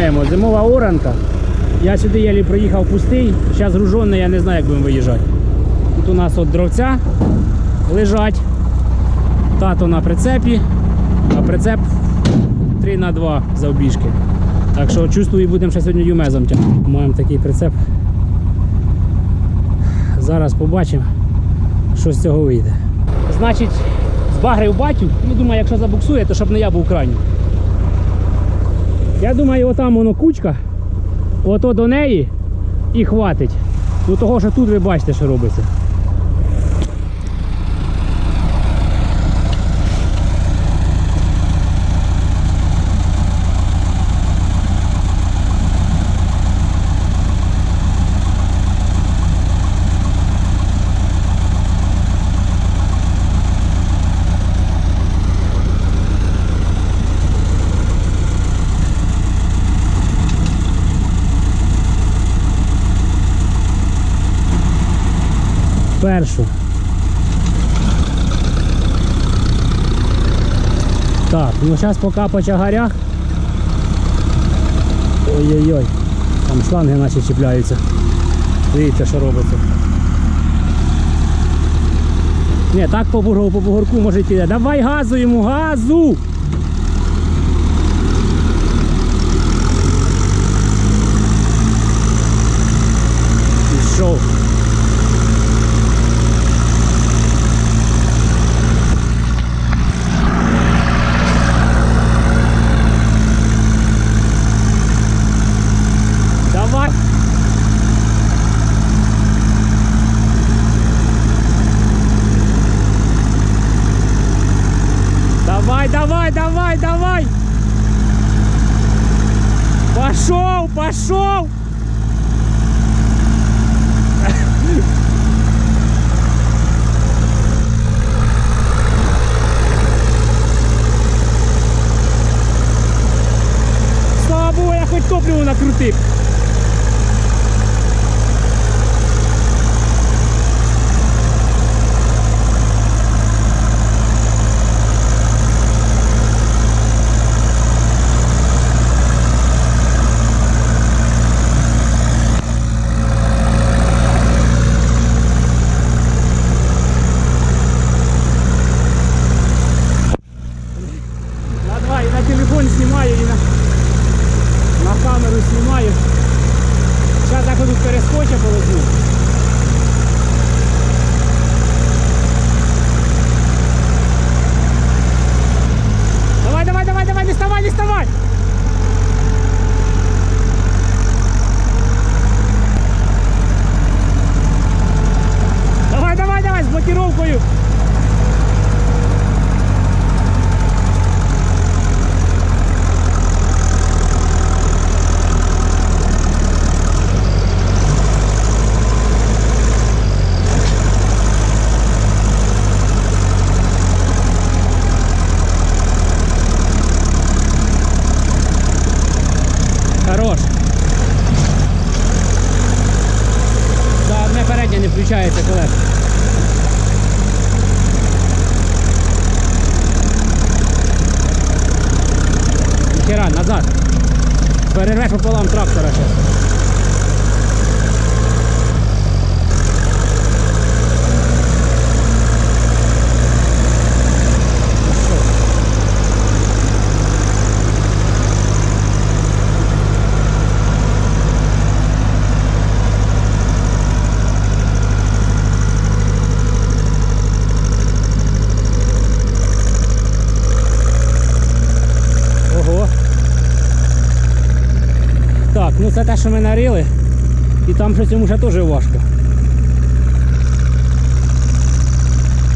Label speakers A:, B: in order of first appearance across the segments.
A: маємо? Зимова оранка. Я сюди єлі проїхав пустий, зараз гружений, я не знаю, як будемо виїжджати. Тут у нас от дровця лежать. Тато на прицепі, а прицеп 3 на 2 завбіжки. Так що чувствую, будемо ще сьогодні юмезом тягнути. Маємо такий прицеп. Зараз побачимо, що з цього вийде. Значить, збагрив батю, ну думаю, якщо забуксує, то щоб не я був крайній. Я думаю, отам воно кучка, ото до неї і хватить. Ну того, що тут ви бачите, що робиться. Першу. Так, ну зараз пока по чагарях. Ой-ой-ой. Там шланги наче чіпляються. Дивіться, що робиться. Ні, так по бугорку, по бугорку може йти. Давай газу йому, газу! Пошел, пошел. Слава Богу, я хоть топливо накрутив. Хера, назад. Перерве пополам трактора зараз. Так, ну це те, що ми нарили. І там щось йому ще теж важко.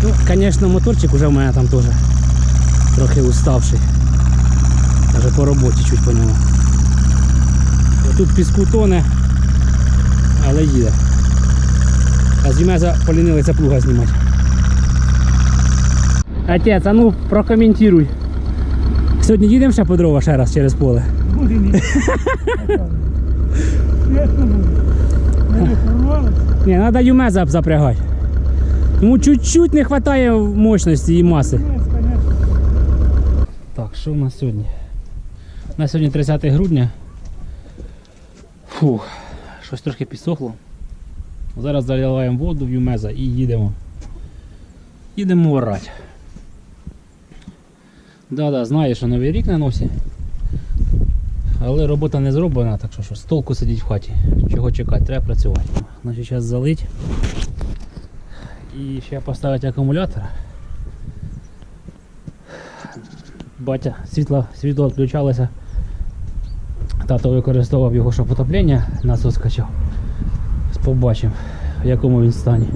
A: Ну, звісно, моторчик уже в мене там теж трохи уставший. Даже по роботі чуть по ньому. Тут піску тоне, але їде. А з Юмеза полінилися плуга знімати. Отець, а ну прокоментуй. Сьогодні їдемо ще по дрова ще раз через поле.
B: Буде ні. Чесно буде. Не
A: треба юмеза запрягати. Йому чуть-чуть не вистачає мощності і маси. Так, що в нас сьогодні? На сьогодні 30 грудня. Фух, щось трошки підсохло. Зараз заливаємо воду в юмеза і їдемо. Їдемо орати. Да-да, знаю, що новий рік на носі. Але робота не зроблена, так що що, з толку сидіть в хаті. Чого чекати, треба працювати. Значить, зараз залить. І ще поставити акумулятор. Батя, світло, світло відключалося. Тато використовував його, щоб отоплення насос качав. Побачимо, в якому він стані.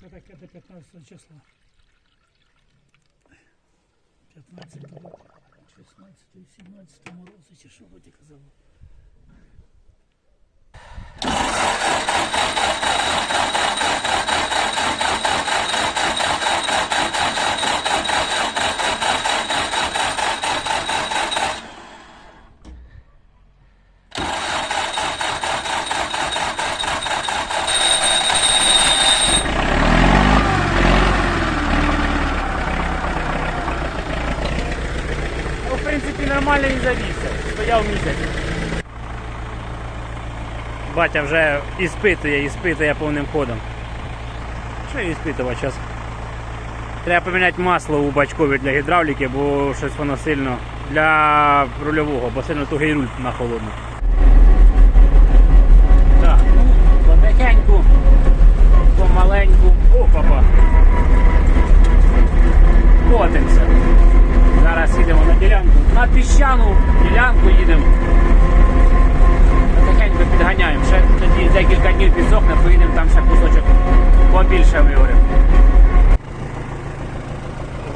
B: Это таке до 15 числа. 15 до 16 17 морози, чи що би ти казав?
A: Ну, в принципі, нормально він завівся. Стояв місяць. Батя вже іспитує, іспитує повним ходом. Що іспитувати зараз? Треба поміняти масло у бачкові для гідравліки, бо щось воно сильно для рульового, бо сильно тугий руль на холодно. Так, ну, потихеньку, помаленьку. О, папа. Котимося. Зараз їдемо на ділянку. На піщану ділянку їдемо. Потихеньку підганяємо. Ще тоді декілька днів підсохне, поїдемо там ще кусочок побільше вигоримо.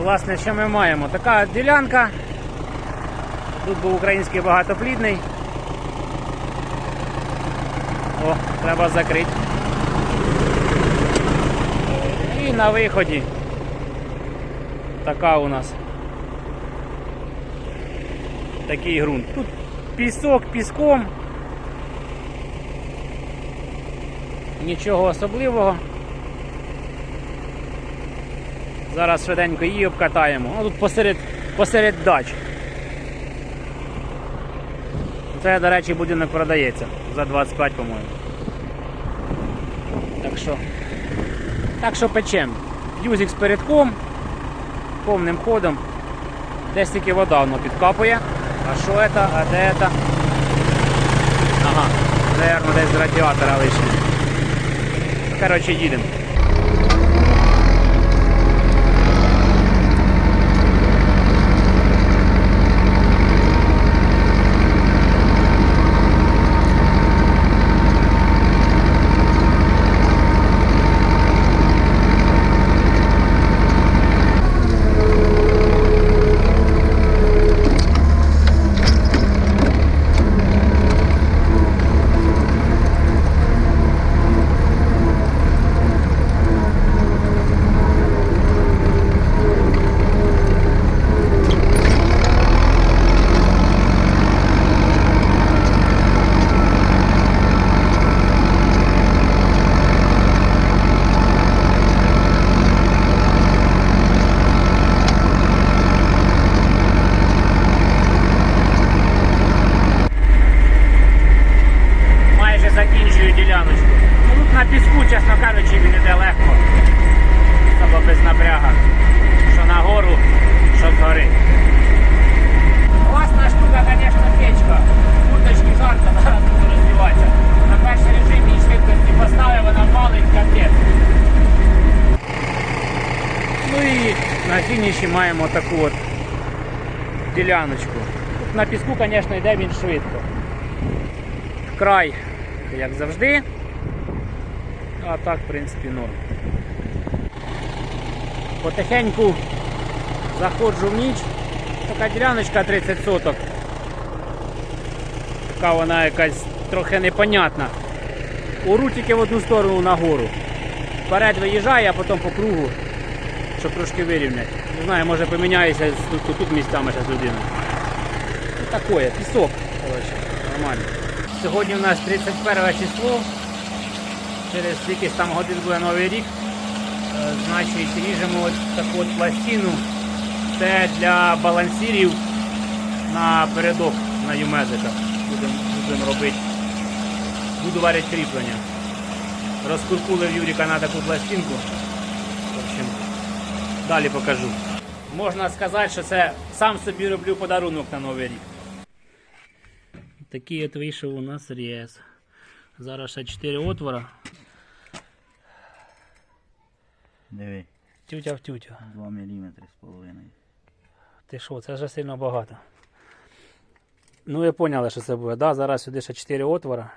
A: Власне, що ми маємо? Така ділянка. Тут був український багатоплідний. О, треба закрити. І на виході. Така у нас такий ґрунт. Тут пісок піском. Нічого особливого. Зараз швиденько її обкатаємо. Ну, тут посеред, посеред дач. Це, до речі, будинок продається за 25, по-моєму. Так що. Так що печем. Юзик з передком, повним ходом. Десь тільки вода воно підкапує. А що це? А де це? Ага, наверное, десь з радіатора лишнє. Коротше, їдемо. Майже закінчую діляночку. Ну, тут на піску, чесно кажучи, він іде легко. Особо без напряга. Що нагору, що згори. Класна штука, звісно, печка. Курточки жарко, зараз буду роздіватися. На перший режим її швидкості поставив, вона валить капець. Ну і на фініші маємо таку от діляночку. Тут на піску, звісно, йде він швидко. Край, як завжди. А так, в принципі, норм. Потихеньку заходжу в ніч. Така діляночка 30 соток. Така вона якась трохи непонятна. Уру тільки в одну сторону нагору. Вперед виїжджає, а потім по кругу, щоб трошки вирівняти. Не знаю, може поміняється з- тут, тут місцями зараз людина. Ну такое, пісок. Коротше, нормально. Сьогодні у нас 31 число. Через якийсь там годин буде новий рік. Е, Значить, ріжемо от таку от пластину. Це для балансірів на передок на юмезиках. Будемо будем робити. Буду варити кріплення. Розкуркулив Юріка на таку пластинку. В общем, далі покажу. Можна сказати, що це сам собі роблю подарунок на новий рік. Такий от вийшов у нас рез. Зараз ще 4 отвора.
C: Диви,
A: Тютя в тютю.
C: 2 мм з половиною.
A: Ти що, це вже сильно багато. Ну, ви поняли, що це буде. Да, зараз сюди ще 4 отвора.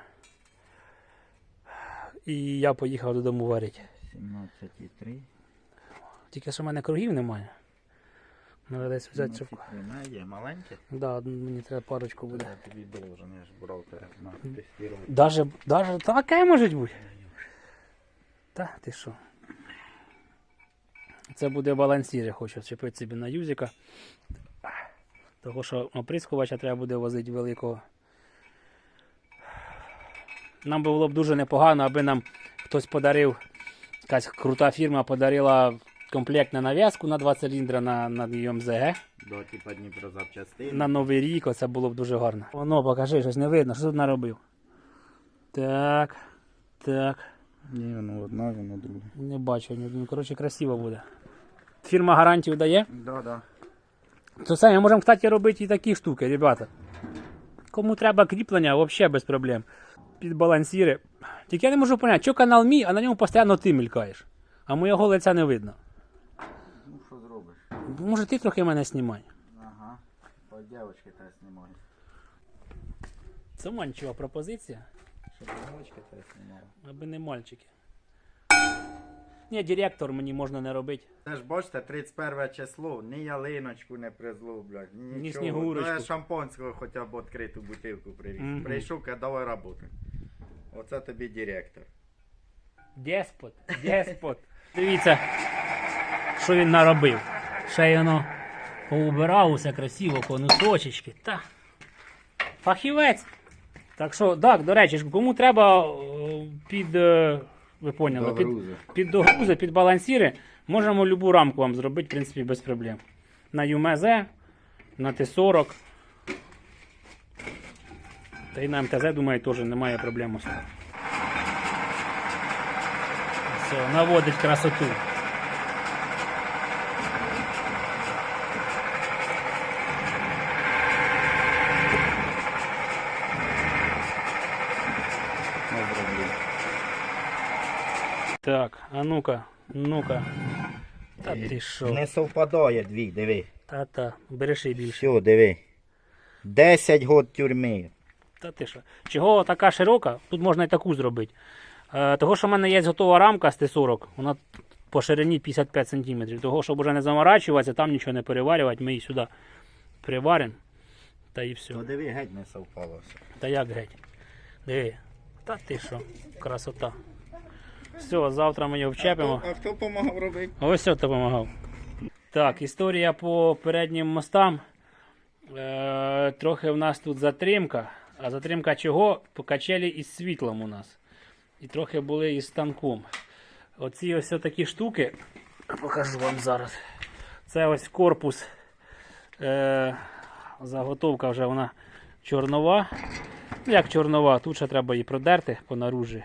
A: І я поїхав додому варити.
C: 17,3.
A: Тільки що в мене кругів немає. Треба десь взяти, щоб.
C: 17,3 є маленьке.
A: Да, мені треба парочку буде.
C: Я тобі должен, я ж брав тебе на тестувати.
A: Даже, даже таке може бути. Та ти що? Це буде балансір, я хочу чіпити собі на юзика. Того що оприскувача треба буде возити великого. Нам було б дуже непогано, аби нам хтось подарив, якась крута фірма подарила комплект на нав'язку на 2 циліндра на, на ЮМЗГ.
C: До типа Дніпрозапчастин.
A: На Новий рік оце було б дуже гарно. Воно, покажи, щось не видно, що тут наробив. Так. Так.
C: Ні, воно одна, воно друга.
A: Не бачу, ну, коротше, красиво буде. Фірма гарантію дає.
C: Да, да.
A: То саме можемо, кстати, робити і такі штуки, ребята. Кому треба кріплення, взагалі без проблем. Під балансіри. Тільки я не можу зрозуміти, що канал мій, а на ньому постійно ти мількаєш. А моєго лиця не видно. Може ти трохи мене знімай.
C: Ага. По дівчинки тебе знімаю.
A: Це манчева пропозиція,
C: Щоб дівчинки тебе знімала.
A: аби не мальчики. Ні, директор мені можна не робити.
C: Це ж бачите, 31 число, ні ялиночку не призло, блядь, ні
A: Ні
C: нічого.
A: снігурочку.
C: Ну, я шампанського хоча б відкриту бутилку привіз.
A: Мгм.
C: Прийшов, каже, давай роботи. Оце тобі директор.
A: Деспот, деспот. Дивіться, що він наробив. Ще й воно поубирав усе красиво, конусочечки. Та. Фахівець. Так що, так, до речі, кому треба е, під. е, Ви поняли, під, під догрузи, під балансіри, можемо любу рамку вам зробити, в принципі, без проблем. На ЮМЗ, на Т40. Та й на МТЗ, думаю, теж немає проблем. Все, наводить красоту.
C: Не зроблю.
A: Так, а ну-ка, ну-ка. Та ти що?
C: Не совпадає дві, диви.
A: Та-та, береши більше.
C: Все, диви. 10 год тюрми.
A: Та ти що? Чого така широка? Тут можна і таку зробити. Е, того, що в мене є готова рамка з Т40, вона по ширині 55 см. Того, щоб вже не заморачуватися, там нічого не переварювати, ми її сюди приваримо. Та і все.
C: То диви, геть не совпало все.
A: Та як геть? Диви. Та ти що? Красота. Все, завтра ми його вчепимо.
C: А хто допомагав робити?
A: Ось хто допомагав. Так, історія по переднім мостам. Е, трохи в нас тут затримка. А затримка чого? По качелі із світлом у нас. І трохи були із станком. Оці ось такі штуки. Покажу вам зараз. Це ось корпус. Е, заготовка вже вона чорнова. Ну, як чорнова, тут ще треба її продерти по наружі.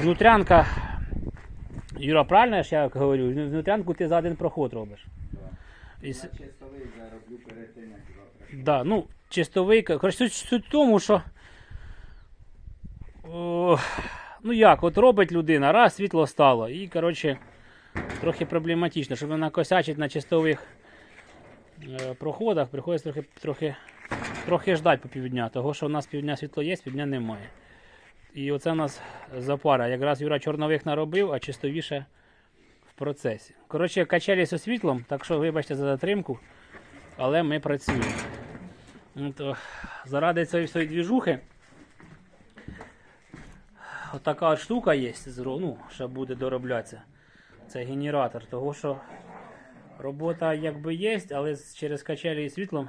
A: Внутрянка Юра, правильно я говорю? Внутрянку ти за один проход робиш. І с-
C: чистовий я роблю перед тим, як завтра.
A: Да, ну, чистовий. Коротше, суть, суть в тому, що. О, ну як, от робить людина, раз світло стало. І, коротше, трохи проблематично, щоб вона косячить на чистових е, проходах, приходиться трохи, трохи, трохи ждати по півдня. Того, що у нас півдня світло є, півдня немає. І оце у нас запара. Якраз Юра чорнових наробив, а чистовіше в процесі. Коротше, качелі зі світлом, так що вибачте за затримку, але ми працюємо. То заради цієї всієї двіжухи. Отака от штука є, ну, ще буде дороблятися. Це генератор, того що робота якби є, але через качелі і світлом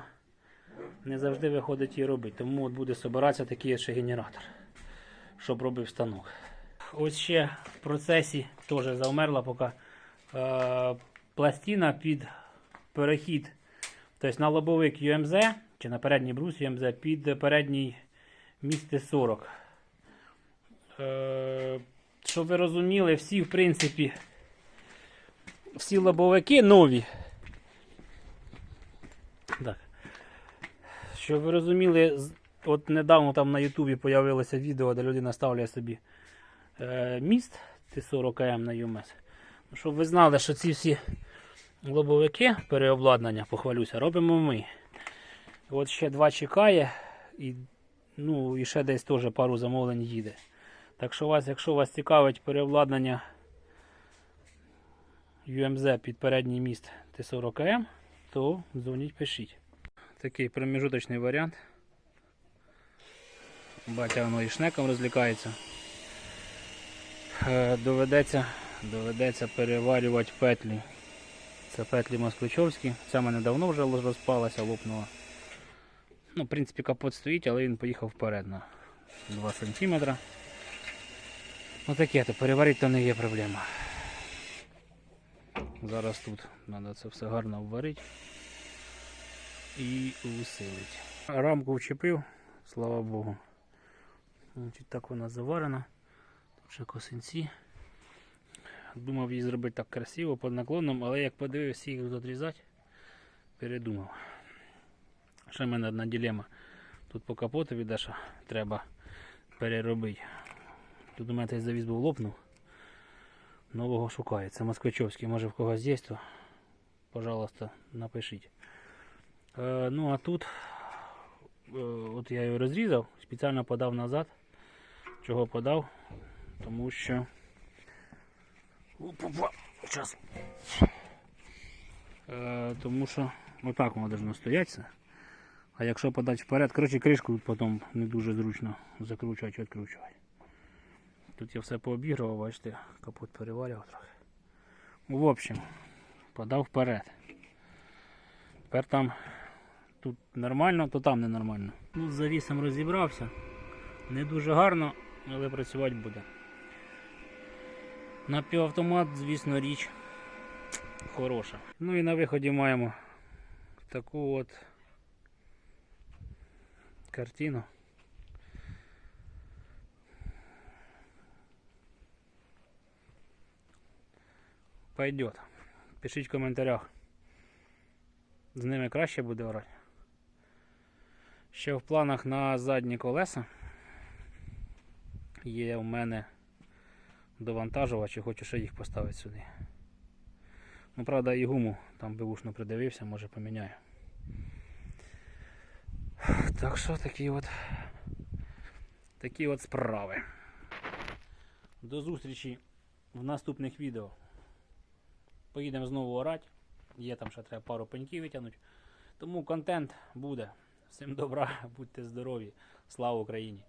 A: не завжди виходить її робити. Тому от буде збиратися такий ще генератор, щоб робив станок. Ось ще в процесі теж завмерла поки е, пластина під перехід. Тобто на лобовик UMZ чи на передній брус UMZ під передній міст Т40. Е, щоб ви розуміли, всі, в принципі, всі лобовики нові. Так. Щоб ви розуміли, от недавно там на Ютубі появилося відео, де людина ставляє собі е, міст Т40М на ЮМС. Ну, Щоб ви знали, що ці всі лобовики переобладнання, похвалюся, робимо ми. От ще два чекає, і, ну, і ще десь теж пару замовлень їде. Так що вас, якщо вас цікавить переобладнання UMZ під передній міст Т40М, то дзвоніть, пишіть. Такий проміжуточний варіант. Батя воно і шнеком розлікається. Е, Доведеться, доведеться переварювати петлі. Це петлі москвичовські. Ця мене давно вже розпалася, лопнула. Ну, в принципі, капот стоїть, але він поїхав вперед на 2 см. Ну таке, то переварити то не є проблема. Зараз тут треба це все гарно вварити і усилити. Рамку вчепив, слава Богу. Значить, так вона заварена. Тут ще косинці. Думав її зробити так красиво під наклоном, але як подивився їх відрізати, передумав. Ще в мене одна дилема. Тут по капоту віде, треба переробити. Тут у мене цей завіс був лопнув. Нового шукає. Це москвичовський. Може в когось є, то пожалуйста, напишіть. Е, ну а тут е, от я його розрізав, спеціально подав назад. Чого подав? Тому що. Час. Е, тому що отак воно должно стоятися. А якщо подати вперед, коротше кришку потім не дуже зручно закручувати, відкручувати. Тут я все пообігрував, бачите, капот переварював трохи. Ну, В общем, подав вперед. Тепер там тут нормально, то там ненормально. Ну, з завісом розібрався. Не дуже гарно, але працювати буде. Напівавтомат, звісно, річ хороша. Ну і на виході маємо таку от картину. Пойдет. Пишіть в коментарях. З ними краще буде орати. Ще в планах на задні колеса є у мене довантажувач і хочу ще їх поставити сюди. Ну, правда, і гуму там бивушно придивився, може поміняю. Так що такі от такі от справи. До зустрічі в наступних відео. Поїдемо знову орати. Є там ще треба пару пеньків витягнути. Тому контент буде. Всім добра, будьте здорові. Слава Україні!